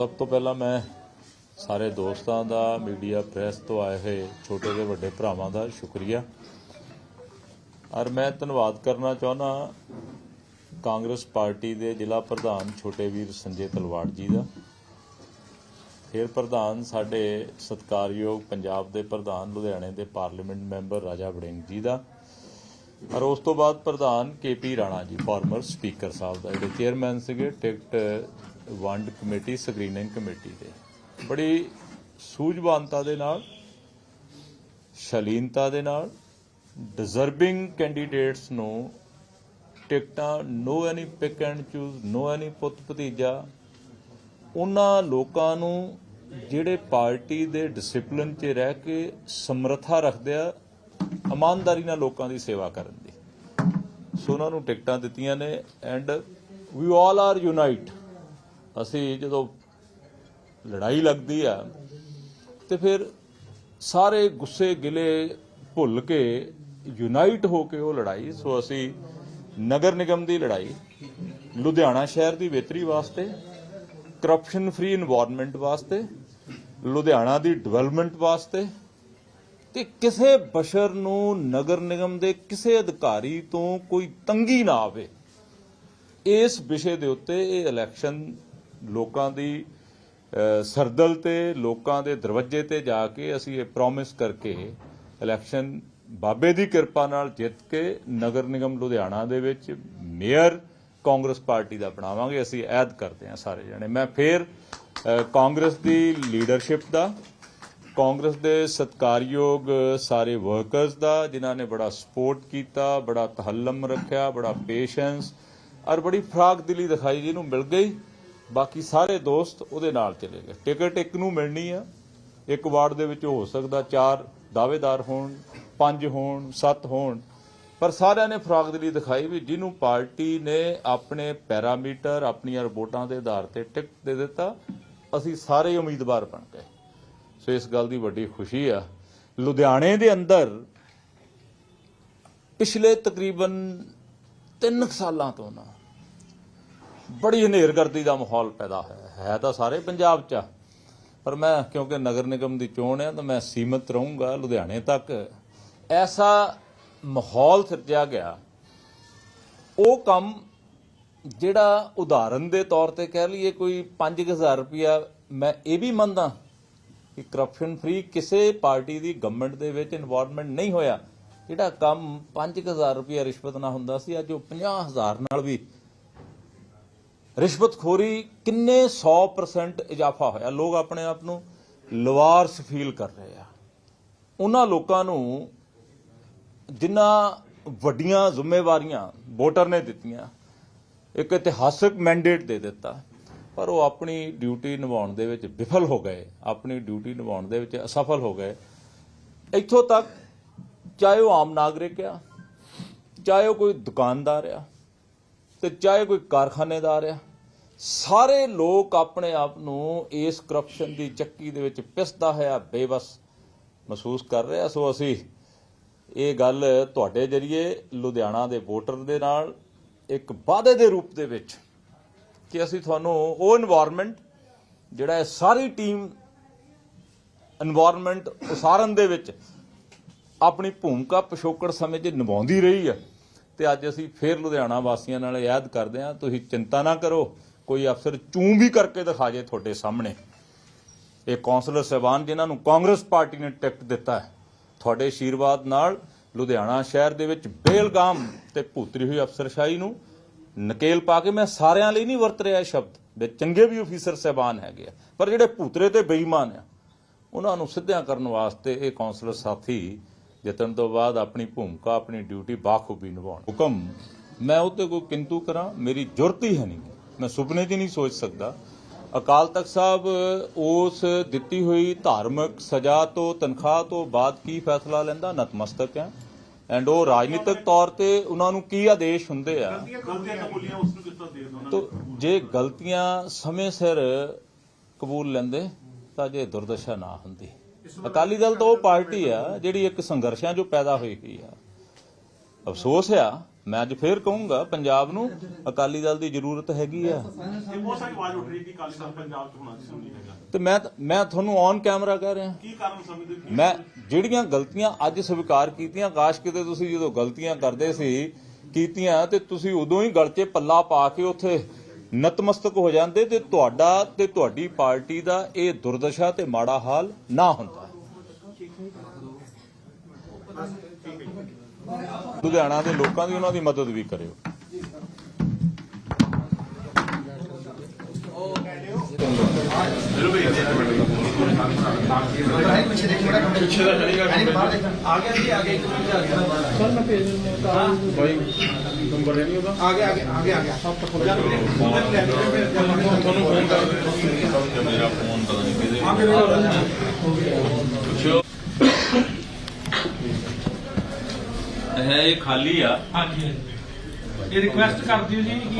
ਸਭ ਤੋਂ ਪਹਿਲਾਂ ਮੈਂ ਸਾਰੇ ਦੋਸਤਾਂ ਦਾ, ਮੀਡੀਆ ਪ੍ਰੈਸ ਤੋਂ ਆਏ ਹੋਏ ਛੋਟੇ ਤੇ ਵੱਡੇ ਭਰਾਵਾਂ ਦਾ ਸ਼ੁਕਰੀਆ। ਔਰ ਮੈਂ ਧੰਨਵਾਦ ਕਰਨਾ ਚਾਹੁੰਦਾ ਕਾਂਗਰਸ ਪਾਰਟੀ ਦੇ ਜ਼ਿਲ੍ਹਾ ਪ੍ਰਧਾਨ ਛੋਟੇ ਵੀਰ ਸੰਜੇ ਤਲਵਾੜ ਜੀ ਦਾ। ਫਿਰ ਪ੍ਰਧਾਨ ਸਾਡੇ ਸਤਕਾਰਯੋਗ ਪੰਜਾਬ ਦੇ ਪ੍ਰਧਾਨ, ਲੁਧਿਆਣੇ ਦੇ ਪਾਰਲੀਮੈਂਟ ਮੈਂਬਰ ਰਾਜਾ ਵੜਿੰਗ ਜੀ ਦਾ। ਔਰ ਉਸ ਤੋਂ ਬਾਅਦ ਪ੍ਰਧਾਨ KP Rana ji, farmer speaker ਸਾਹਿਬ ਦਾ, ਜਿਹੜੇ ਚੇਅਰਮੈਨ ਸੀਗੇ, ਟਿਕਟ ਵੰਡ ਕਮੇਟੀ, ਸਕਰੀਨਿੰਗ ਕਮੇਟੀ ਦੇ। ਬੜੀ ਸੂਝਵਾਨਤਾ ਦੇ ਨਾਲ, ਸ਼ਲੀਨਤਾ ਦੇ ਨਾਲ ਡਿਜ਼ਰਵਿੰਗ ਕੈਂਡੀਡੇਟਸ ਨੂੰ ਟਿਕਟਾਂ no any pick and choose no any ਪੁੱਤ ਭਤੀਜਾ, ਉਹਨਾਂ ਲੋਕਾਂ ਨੂੰ ਜਿਹੜੇ ਪਾਰਟੀ ਦੇ ਡਿਸਪਲਿਨ 'ਚ ਰਹਿ ਕੇ ਸਮਰੱਥਾ ਰੱਖਦੇ ਆ, ਇਮਾਨਦਾਰੀ ਨਾਲ ਲੋਕਾਂ ਦੀ ਸੇਵਾ ਕਰਨ ਦੀ। ਸੋ ਉਹਨਾਂ ਨੂੰ ਟਿਕਟਾਂ ਦਿੱਤੀਆਂ ਨੇ and we all are unite ਅਸੀਂ ਜਦੋਂ ਲੜਾਈ ਲੱਗਦੀ ਆ, ਤੇ ਫਿਰ ਸਾਰੇ ਗੁੱਸੇ ਗਿਲੇ ਭੁੱਲ ਕੇ ਯੂਨਾਈਟ ਹੋ ਕੇ ਉਹ ਲੜਾਈ। ਸੋ ਅਸੀਂ ਨਗਰ ਨਿਗਮ ਦੀ ਲੜਾਈ, ਲੁਧਿਆਣਾ ਸ਼ਹਿਰ ਦੀ ਬਿਹਤਰੀ ਵਾਸਤੇ ਕਰਪਸ਼ਨ ਫ੍ਰੀ এনवायरमेंट ਵਾਸਤੇ, ਲੁਧਿਆਣਾ ਦੀ ਡਿਵੈਲਪਮੈਂਟ ਵਾਸਤੇ ਕਿ ਕਿਸੇ ਬਸ਼ਰ ਨੂੰ ਨਗਰ ਨਿਗਮ ਦੇ ਕਿਸੇ ਅਧਿਕਾਰੀ ਤੋਂ ਕੋਈ ਤੰਗੀ ਨਾ ਆਵੇ। ਇਸ ਵਿਸ਼ੇ ਦੇ ਉੱਤੇ ਇਹ ਇਲੈਕਸ਼ਨ ਲੋਕਾਂ ਦੀ ਸਰਦਲ ਤੇ ਲੋਕਾਂ ਦੇ ਦਰਵਾਜ਼ੇ ਤੇ ਜਾ ਕੇ ਅਸੀਂ ਇਹ ਪ੍ਰੋਮਿਸ ਕਰਕੇ ਇਲੈਕਸ਼ਨ ਬਾਬੇ ਦੀ ਕਿਰਪਾ ਨਾਲ ਜਿੱਤ ਕੇ ਨਗਰ ਨਿਗਮ ਲੁਧਿਆਣਾ ਦੇ ਵਿੱਚ ਮੇਅਰ ਕਾਂਗਰਸ ਪਾਰਟੀ ਦਾ ਬਣਾਵਾਂਗੇ, ਅਸੀਂ ਐਦ ਕਰਦੇ ਹਾਂ ਸਾਰੇ ਜਣੇ। ਮੈਂ ਫੇਰ ਕਾਂਗਰਸ ਦੀ ਲੀਡਰਸ਼ਿਪ ਦਾ, ਕਾਂਗਰਸ ਦੇ ਸਤਕਾਰਯੋਗ ਸਾਰੇ ਵਰਕਰਸ ਦਾ, ਜਿਨ੍ਹਾਂ ਨੇ ਬੜਾ ਸਪੋਰਟ ਕੀਤਾ, ਬੜਾ ਤਹੱਲਮ ਰੱਖਿਆ, ਬੜਾ ਪੇਸ਼ੈਂਸ ਔਰ ਬੜੀ ਫਰਾਕ ਦਿਲੀ ਦਿਖਾਈ ਜਿਹਨੂੰ ਮਿਲ ਗਈ। ਬਾਕੀ ਸਾਰੇ ਦੋਸਤ ਉਹਦੇ ਨਾਲ ਚਲੇ ਗਏ। ਟਿਕਟ ਇੱਕ ਨੂੰ ਮਿਲਣੀ ਆ। ਇੱਕ ਵਾਰਡ ਦੇ ਵਿੱਚ ਹੋ ਸਕਦਾ, ਚਾਰ ਦਾਅਵੇਦਾਰ ਹੋਣ, ਪੰਜ ਹੋਣ, ਸੱਤ ਹੋਣ। ਪਰ ਸਾਰਿਆਂ ਨੇ ਫਰਾਕ ਦਿਲੀ ਦਿਖਾਈ ਵੀ ਜਿਹਨੂੰ ਪਾਰਟੀ ਨੇ ਆਪਣੇ ਪੈਰਾਮੀਟਰ, ਆਪਣੀਆਂ ਰਿਪੋਰਟਾਂ ਦੇ ਆਧਾਰ ਤੇ ਟਿਕਟ ਦੇ ਦਿੱਤਾ, ਅਸੀਂ ਸਾਰੇ ਉਮੀਦਵਾਰ ਬਣ ਗਏ। ਸੋ ਇਸ ਗੱਲ ਦੀ ਵੱਡੀ ਖੁਸ਼ੀ ਆ। ਲੁਧਿਆਣੇ ਦੇ ਅੰਦਰ ਪਿਛਲੇ ਤਕਰੀਬਨ 3 ਸਾਲਾਂ ਤੋਂ ਨਾ ਬੜੀ ਹਨੇਰਗਰਦੀ ਦਾ ਮਾਹੌਲ ਪੈਦਾ ਹੋਇਆ ਹੈ। ਹੈ ਤਾਂ ਸਾਰੇ ਪੰਜਾਬ 'ਚ ਆ। ਪਰ ਮੈਂ, ਕਿਉਂਕਿ ਨਗਰ ਨਿਗਮ ਦੀ ਚੋਣ ਹੈ ਤਾਂ ਮੈਂ ਸੀਮਤ ਰਹੂੰਗਾ ਲੁਧਿਆਣੇ ਤੱਕ ਐਸਾ ਮਾਹੌਲ ਸਿਰਜਿਆ ਗਿਆ ਉਹ ਕੰਮ ਜਿਹੜਾ ਉਦਾਹਰਨ ਦੇ ਤੌਰ ਤੇ ਕਹਿ ਲਈਏ ਕੋਈ 5000 ਰੁਪਇਆ, ਮੈਂ ਇਹ ਵੀ ਮੰਨਦਾ ਕਿ ਕਰਪਸ਼ਨ ਫ੍ਰੀ ਕਿਸੇ ਪਾਰਟੀ ਦੀ ਗਵਰਨਮੈਂਟ ਦੇ ਵਿੱਚ ਇਨਵੋਲਵਮੈਂਟ ਨਹੀਂ ਹੋਇਆ ਜਿਹੜਾ ਕੰਮ 5000 ਰੁਪਇਆ ਰਿਸ਼ਵਤ ਨਾਲ ਹੁੰਦਾ ਸੀ, ਅੱਜ ਉਹ 50000 ਨਾਲ ਵੀ ਰਿਸ਼ਵਤਖੋਰੀ ਕਿੰਨੇ 100% ਇਜ਼ਾਫਾ ਹੋਇਆ? ਲੋਕ ਆਪਣੇ ਆਪ ਨੂੰ ਲਵਾਰਸ ਫੀਲ ਕਰ ਰਹੇ ਆ। ਉਹਨਾਂ ਲੋਕਾਂ ਨੂੰ ਜਿਨ੍ਹਾਂ ਵੱਡੀਆਂ ਜ਼ਿੰਮੇਵਾਰੀਆਂ ਵੋਟਰ ਨੇ ਦਿੱਤੀਆਂ, ਇੱਕ ਇਤਿਹਾਸਕ ਮੈਂਡੇਟ ਦੇ ਦਿੱਤਾ, ਪਰ ਉਹ ਆਪਣੀ ਡਿਊਟੀ ਨਿਭਾਉਣ ਦੇ ਵਿੱਚ ਵਿਫਲ ਹੋ ਗਏ, ਆਪਣੀ ਡਿਊਟੀ ਨਿਭਾਉਣ ਦੇ ਵਿੱਚ ਅਸਫਲ ਹੋ ਗਏ। ਇੱਥੋਂ ਤੱਕ ਚਾਹੇ ਉਹ ਆਮ ਨਾਗਰਿਕ ਆ, ਚਾਹੇ ਉਹ ਕੋਈ ਦੁਕਾਨਦਾਰ ਆ ਤੇ ਚਾਹੇ ਕੋਈ ਕਾਰਖਾਨੇਦਾਰ ਆ, ਸਾਰੇ ਲੋਕ ਆਪਣੇ ਆਪ ਨੂੰ ਇਸ ਕਰਪਸ਼ਨ ਦੀ ਚੱਕੀ ਦੇ ਵਿੱਚ ਪਿਸਦਾ ਹੋਇਆ ਬੇਵਸ ਮਹਿਸੂਸ ਕਰ ਰਿਹਾ। ਸੋ ਅਸੀਂ ਇਹ ਗੱਲ ਤੁਹਾਡੇ ਜਰੀਏ ਲੁਧਿਆਣਾ ਦੇ ਵੋਟਰ ਦੇ ਨਾਲ ਇੱਕ ਵਾਅਦੇ ਦੇ ਰੂਪ ਦੇ ਵਿੱਚ ਕਿ ਅਸੀਂ ਤੁਹਾਨੂੰ ਉਹ এনवायरमेंट ਜਿਹੜਾ ਹੈ ਸਾਰੀ ਟੀਮ এনवायरमेंट ਉਸਾਰਨ ਦੇ ਵਿੱਚ ਆਪਣੀ ਭੂਮਿਕਾ ਪਿਛੋਕੜ ਸਮੇਂ 'ਚ ਨਿਭਾਉਂਦੀ ਰਹੀ ਹੈ ਤੇ ਅੱਜ ਅਸੀਂ ਫੇਰ ਲੁਧਿਆਣਾ ਵਾਸੀਆਂ ਨਾਲ ਯਾਦ ਕਰਦੇ ਹਾਂ। ਤੁਸੀਂ ਚਿੰਤਾ ਨਾ ਕਰੋ, ਕੋਈ ਅਫਸਰ ਚੂੰ ਵੀ ਕਰਕੇ ਦਿਖਾ ਜੇ ਤੁਹਾਡੇ ਸਾਹਮਣੇ। ਇਹ ਕੌਂਸਲਰ ਸਹਿਬਾਨ ਜਿਨ੍ਹਾਂ ਨੂੰ ਕਾਂਗਰਸ ਪਾਰਟੀ ਨੇ ਟਿਕਟ ਦਿੱਤਾ ਹੈ, ਤੁਹਾਡੇ ਆਸ਼ੀਰਵਾਦ ਨਾਲ ਲੁਧਿਆਣਾ ਸ਼ਹਿਰ ਦੇ ਵਿੱਚ ਬੇਲਗਾਮ ਤੇ ਭੂਤਰੀ ਹੋਈ ਅਫਸਰਸ਼ਾਹੀ ਨੂੰ ਨਕੇਲ ਪਾ ਕੇ ਮੈਂ ਸਾਰਿਆਂ ਲਈ ਨਹੀਂ ਵਰਤ ਰਿਹਾ ਇਹ ਸ਼ਬਦ ਦੇ ਚੰਗੇ ਵੀ ਅਫੀਸਰ ਸਹਿਬਾਨ ਹੈਗੇ ਆ। ਪਰ ਜਿਹੜੇ ਭੂਤਰੇ ਤੇ ਬੇਈਮਾਨ ਆ, ਉਹਨਾਂ ਨੂੰ ਸਿੱਧਿਆਂ ਕਰਨ ਵਾਸਤੇ ਇਹ ਕੌਂਸਲਰ ਸਾਥੀ ਜਿੱਤਣ ਤੋਂ ਬਾਅਦ ਆਪਣੀ ਭੂਮਿਕਾ, ਆਪਣੀ ਡਿਊਟੀ ਬਾਖੂਬੀ ਨਿਭਾਉਣ। ਹੁਕਮ, ਮੈਂ ਉਹ ਤੇ ਕੋਈ ਕਿੰਤੂ ਕਰਾਂ, ਮੇਰੀ ਜ਼ਰੂਰਤ ਹੀ ਹੈ ਨਹੀਂ। ਮੈਂ ਸੁਪਨੇ 'ਚ ਨਹੀਂ ਸੋਚ ਸਕਦਾ। ਅਕਾਲ ਤਖਤ ਸਾਹਿਬ ਉਸ ਦਿੱਤੀ ਹੋਈ ਧਾਰਮਿਕ ਸਜ਼ਾ ਤੋਂ, ਤਨਖਾਹ ਤੋਂ ਬਾਅਦ ਕੀ ਫੈਸਲਾ ਲੈਂਦਾ? ਨਤਮਸਤਕ ਹੈ। ਐਂਡ ਉਹ ਰਾਜਨੀਤਿਕ ਤੌਰ ਤੇ ਉਹਨਾਂ ਨੂੰ ਕੀ ਆਦੇਸ਼ ਹੁੰਦੇ ਆ? ਗਲਤੀਆਂ ਜੇ ਗਲਤੀਆਂ ਸਮੇਂ ਸਿਰ ਕਬੂਲ ਲੈਂਦੇ ਤਾਂ ਜੇ ਦੁਰਦਸ਼ਾ ਨਾ ਹੁੰਦੀ। ਅਕਾਲੀ ਦਲ ਤਾਂ ਉਹ ਪਾਰਟੀ ਆ ਜਿਹੜੀ ਇੱਕ ਸੰਘਰਸ਼ਾਂ ਜੋ ਪੈਦਾ ਹੋਈ ਹੋਈ ਆ। ਅਫਸੋਸ ਆ ਮੈਂ ਅੱਜ ਫੇਰ ਕਹੂੰਗਾ ਪੰਜਾਬ ਨੂੰ ਅਕਾਲੀ ਦਲ ਦੀ ਜ਼ਰੂਰਤ ਹੈਗੀ ਆ। ਇਹ ਬਹੁਤ ਸਾਰੀ ਆਵਾਜ਼ ਉੱਠ ਰਹੀ ਕਿ ਕਾਲੀ ਦਲ ਪੰਜਾਬ 'ਚ ਹੋਣਾ ਸੀ ਨਹੀਂ ਹੈਗਾ। ਤੇ ਮੈਂ ਮੈਂ ਤੁਹਾਨੂੰ ਔਨ ਕੈਮਰਾ ਕਹਿ ਰਿਹਾ। ਕੀ ਕਾਰਨ ਸਮਝਦੇ ਹੋ? ਮੈਂ ਜਿਹੜੀਆਂ ਗਲਤੀਆਂ ਅੱਜ ਸਵੀਕਾਰ ਕੀਤੀਆਂ ਆਕਾਸ਼ ਕਿਤੇ ਤੁਸੀਂ ਜਦੋਂ ਗਲਤੀਆਂ ਕਰਦੇ ਸੀ ਕੀਤੀਆਂ ਤੇ ਤੁਸੀਂ ਉਦੋਂ ਹੀ ਗਲ 'ਚ ਪੱਲਾ ਪਾ ਕੇ ਉੱਥੇ ਨਤਮਸਤਕ ਹੋ ਜਾਂਦੇ ਤੇ ਤੁਹਾਡਾ ਤੇ ਤੁਹਾਡੀ ਪਾਰਟੀ ਦਾ ਇਹ ਦੁਰਦਸ਼ਾ ਤੇ ਮਾੜਾ ਹਾਲ ਨਾ ਹੁੰਦਾ। ਲੁਧਿਆਣਾ ਦੇ ਲੋਕਾਂ ਦੀ ਉਹਨਾਂ ਦੀ ਮਦਦ ਵੀ ਕਰਿਓ। ਤੁਹਾਨੂੰ ਫੋਨ ਕਰ ਮੇਰਾ ਫੋਨ ਪਤਾ ਨਹੀਂ ਕਿਹਦੇ ਇਹ ਖਾਲੀ ਆ। ਹਾਂਜੀ ਇਹ ਰਿਕੁਐਸਟ ਕਰ ਦਿਓ ਜੀ ਕਿ